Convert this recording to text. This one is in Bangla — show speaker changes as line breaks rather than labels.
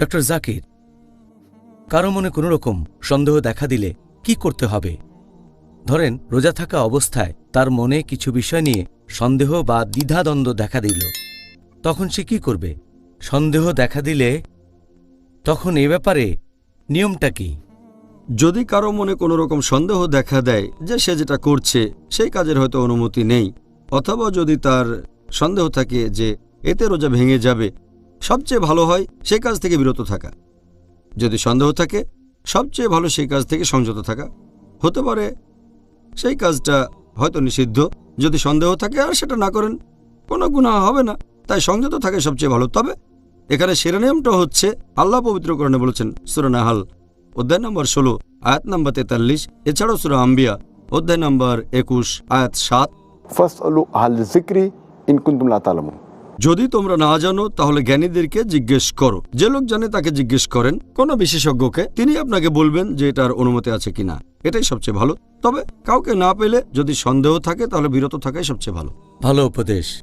ডক্টর জাকির, কারও মনে কোনো রকম সন্দেহ দেখা দিলে কি করতে হবে? ধরেন, রোজা থাকা অবস্থায় তার মনে কিছু বিষয় নিয়ে সন্দেহ বা দ্বিধাদ্বন্দ্ব দেখা দিল। তখন সে কি করবে? সন্দেহ দেখা দিলে তখন এ ব্যাপারে নিয়মটা কি?
যদি কারও মনে কোনো রকম সন্দেহ দেখা দেয় যে সে যেটা করছে, সেই কাজের হয়তো অনুমতি নেই, অথবা যদি তার সন্দেহ থাকে যে এতে রোজা ভেঙে যাবে সবচেয়ে ভালো হয় সেই কাজ থেকে বিরত থাকা। যদি সন্দেহ থাকে, সবচেয়ে ভালো সেই কাজ থেকে সংযত থাকা। হতে পারে সেই কাজটা হয়তো নিষিদ্ধ। যদি সন্দেহ থাকে আর সেটা না করেন, কোনো গুণা হবে না। তাই সংযত থাকে সবচেয়ে ভালো। তবে এখানে শিরোনিয়মটা হচ্ছে আল্লাহ পবিত্রকরণে বলেছেন সুরানাহাল অধ্যায় নম্বর ষোলো, আয়াত নম্বর তেতাল্লিশ, এছাড়াও সুরা আম্বিয়া, অধ্যায় নম্বর একুশ, আয়াত সাত।
ফাসআলু আহল যিকরি ইন কুনতুম লা তালামুন।
যদি তোমরা না জানো, তাহলে জ্ঞানীদেরকে জিজ্ঞেস করো। যে লোক জানে তাকে জিজ্ঞেস করেন, কোনো বিশেষজ্ঞকে, তিনি আপনাকে বলবেন যে এটার অনুমতি আছে কিনা। এটাই সবচেয়ে ভালো। তবে কাউকে না পেলে যদি সন্দেহ থাকে, তাহলে বিরত থাকাই সবচেয়ে ভালো।
ভালো উপদেশ।